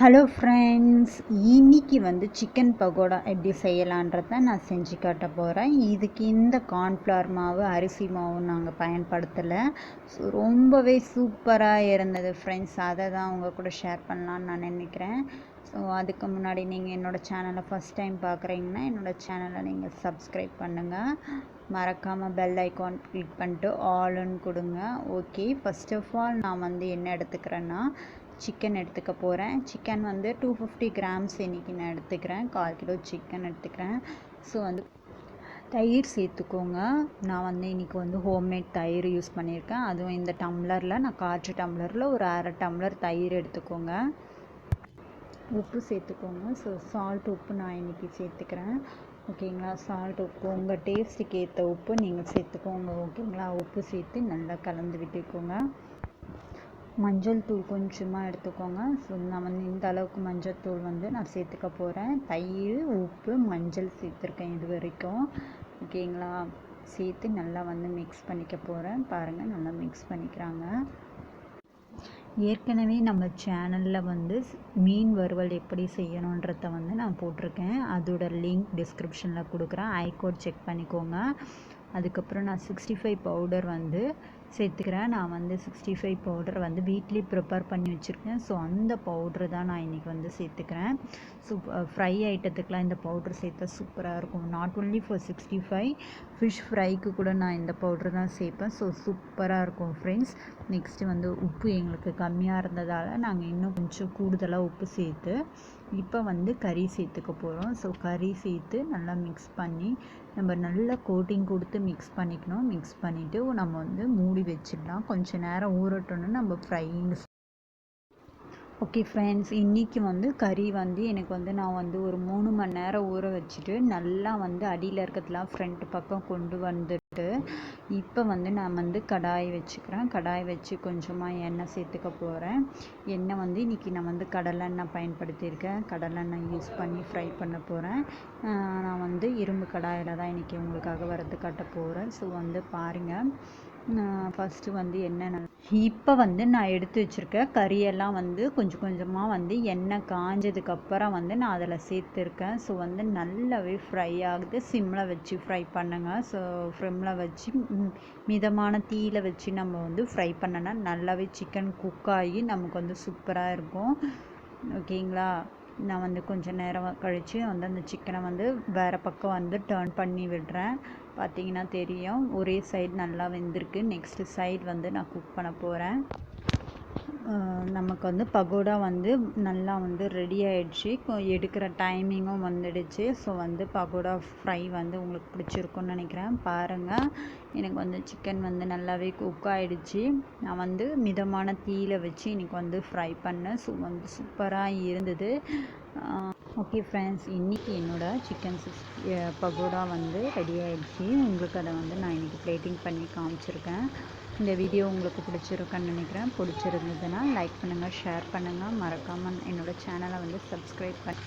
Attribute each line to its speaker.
Speaker 1: Hello friends இன்னைக்கு வந்து chicken pakoda எப்படி செய்யலான்றத நான் செஞ்சு காட்ட போகிறேன் இதுக்கு இந்த கார்ன்ஃப்ளவர் மாவு அரிசி மாவு நாங்கள் பயன்படுத்தலை. ஸோ ரொம்பவே சூப்பராக இருந்தது ஃப்ரெண்ட்ஸ் அதை தான் உங்கள் கூட ஷேர் பண்ணலான்னு நான் நினைக்கிறேன். ஸோ அதுக்கு முன்னாடி நீங்கள் என்னோடய சேனலை ஃபஸ்ட் டைம் பார்க்குறீங்கன்னா என்னோடய சேனலை நீங்கள் சப்ஸ்கிரைப் பண்ணுங்கள் மறக்காமல் பெல் ஐக்கான் கிளிக் பண்ணிட்டு ஆல்னு கொடுங்க. ஓகே ஃபஸ்ட் ஆஃப் ஆல் நான் வந்து என்ன எடுத்துக்கிறேன்னா சிக்கன் எடுத்துக்க போகிறேன் சிக்கன் வந்து டூ ஃபிஃப்டி கிராம்ஸ் இன்றைக்கி நான் எடுத்துக்கிறேன். கால் கிலோ சிக்கன் எடுத்துக்கிறேன். ஸோ வந்து தயிர் சேர்த்துக்கோங்க. நான் வந்து இன்றைக்கி வந்து ஹோம்மேட் தயிர் யூஸ் பண்ணியிருக்கேன். அதுவும் இந்த டம்ளரில் நான் காற்று டம்ளரில் ஒரு அரை டம்ளர் தயிர் எடுத்துக்கோங்க. உப்பு சேர்த்துக்கோங்க. ஸோ சால்ட் உப்பு நான் இன்றைக்கி சேர்த்துக்கிறேன். ஓகேங்களா சால்ட் உப்பு. உங்கள் டேஸ்ட்டுக்கு ஏற்ற உப்பு நீங்கள் சேர்த்துக்கோங்க. ஓகேங்களா உப்பு சேர்த்து நல்லா கலந்து விட்டுக்கோங்க. மஞ்சள் தூள் கொஞ்சமாக எடுத்துக்கோங்க. ஸோ நான் வந்து இந்த அளவுக்கு மஞ்சள் தூள் வந்து நான் சேர்த்துக்க போகிறேன் தயிர் உப்பு மஞ்சள் சேர்த்துருக்கேன் இது வரைக்கும். ஓகேங்களா சேர்த்து நல்லா வந்து மிக்ஸ் பண்ணிக்க போகிறேன் பாருங்கள் நல்லா மிக்ஸ் பண்ணிக்கிறாங்க. ஏற்கனவே நம்ம சேனலில் வந்து மீன் வறுவல் எப்படி செய்யணுன்றத வந்து நான் போட்டிருக்கேன். அதோட லிங்க் டிஸ்கிரிப்ஷனில் கொடுக்குறேன். ஐ கோட் செக் பண்ணிக்கோங்க. அதுக்கப்புறம் நான் சிக்ஸ்டி ஃபைவ் பவுடர் வந்து சேர்த்துக்கிறேன். நான் வந்து சிக்ஸ்டி ஃபைவ் பவுடர் வந்து வீட்லி ப்ரிப்பேர் பண்ணி வச்சுருக்கேன். ஸோ அந்த பவுட்ரு தான் நான் இன்றைக்கி வந்து சேர்த்துக்கிறேன். சூப் ஃப்ரை ஐட்டத்துக்கெலாம் இந்த பவுட்ரு சேர்த்தா சூப்பராக இருக்கும். Not only for sixty five fish ஃப்ரைக்கு கூட நான் இந்த பவுட்ரு தான் சேர்ப்பேன். ஸோ சூப்பராக இருக்கும் ஃப்ரெண்ட்ஸ் நெக்ஸ்ட்டு வந்து உப்பு எங்களுக்கு கம்மியாக இருந்ததால் நாங்கள் இன்னும் கொஞ்சம் கூடுதலாக உப்பு சேர்த்து இப்போ வந்து கறி சேர்த்துக்க போகிறோம் ஸோ கறி சேர்த்து நல்லா மிக்ஸ் பண்ணி நம்ம நல்லா கோட்டிங் கொடுத்து மிக்ஸ் பண்ணிக்கணும். மிக்ஸ் பண்ணிவிட்டு நம்ம வந்து மூடி வச்சிடலாம். கொஞ்சம் நேரம் ஊறட்டோன்னு நம்ம ஃப்ரைங் ஓகே ஃப்ரெண்ட்ஸ் இன்றைக்கி வந்து கறி வந்து எனக்கு வந்து நான் வந்து ஒரு மூணு மணி நேரம் ஊற வச்சுட்டு நல்லா வந்து அடியில் இருக்கிறதுலாம் ஃப்ரண்ட் பக்கம் கொண்டு வந்துட்டு இப்போ வந்து நான் வந்து கடாய் வச்சுக்கிறேன். கடாய் வச்சு கொஞ்சமாக எண்ணெய் சேர்த்துக்க போகிறேன் எண்ணெய் வந்து இன்றைக்கி நான் வந்து கடலெண்ணெய் பயன்படுத்தியிருக்கேன். கடலெண்ணெய் யூஸ் பண்ணி ஃப்ரை பண்ண போகிறேன் நான் வந்து இரும்பு கடாயில் தான் இன்றைக்கி உங்களுக்காக வரது காட்ட போகிறேன் ஸோ வந்து பாருங்கள் ஃபஸ்ட்டு வந்து எண்ணெய் இப்போ வந்து நான் எடுத்து வச்சுருக்க கறியெல்லாம் வந்து கொஞ்சம் கொஞ்சமாக வந்து எண்ணெய் காஞ்சதுக்கப்புறம் வந்து நான் அதில் சேர்த்துருக்கேன். ஸோ வந்து நல்லாவே ஃப்ரை ஆகுது. சிம்மில் வச்சு ஃப்ரை பண்ணுங்கள் ஸோ ஃப்ரிம்மில் வச்சு மிதமான தீயில் வச்சு நம்ம வந்து ஃப்ரை பண்ணோன்னா நல்லாவே சிக்கன் குக் ஆகி நமக்கு வந்து சூப்பராக இருக்கும். ஓகேங்களா நான் வந்து கொஞ்சம் நேரம் கழித்து வந்து அந்த சிக்கனை வந்து வேறு பக்கம் வந்து டேர்ன் பண்ணி விடுறேன். பார்த்தீங்கன்னா தெரியும். ஒரே சைடு நல்லா வெந்திருக்கு. நெக்ஸ்ட்டு சைடு வந்து நான் குக் பண்ண போகிறேன் நமக்கு வந்து பகோடா வந்து நல்லா வந்து ரெடி ஆகிடுச்சி எடுக்கிற டைமிங்கும் வந்துடுச்சு. ஸோ வந்து பகோடா ஃப்ரை வந்து உங்களுக்கு பிடிச்சிருக்குன்னு நினைக்கிறேன். பாருங்கள் எனக்கு வந்து சிக்கன் வந்து நல்லாவே குக் ஆகிடுச்சி நான் வந்து மிதமான தீயில் வச்சு இன்றைக்கி வந்து ஃப்ரை பண்ணேன். ஸோ வந்து சூப்பராக இருந்தது. ஓகே ஃப்ரெண்ட்ஸ் இன்றைக்கி என்னோடய சிக்கன் சிக்ஸ் பகோடா வந்து ரெடி ஆகிடுச்சு உங்களுக்கு அதை வந்து நான் இன்றைக்கி பிளேட்டிங் பண்ணி காமிச்சிருக்கேன். இந்த வீடியோ உங்களுக்கு பிடிச்சிருக்குன்னு நினைக்கிறேன். பிடிச்சிருந்ததுன்னா லைக் பண்ணுங்கள் ஷேர் பண்ணுங்கள் மறக்காமல் என்னோடய சேனலை வந்து சப்ஸ்கிரைப் பண்ணி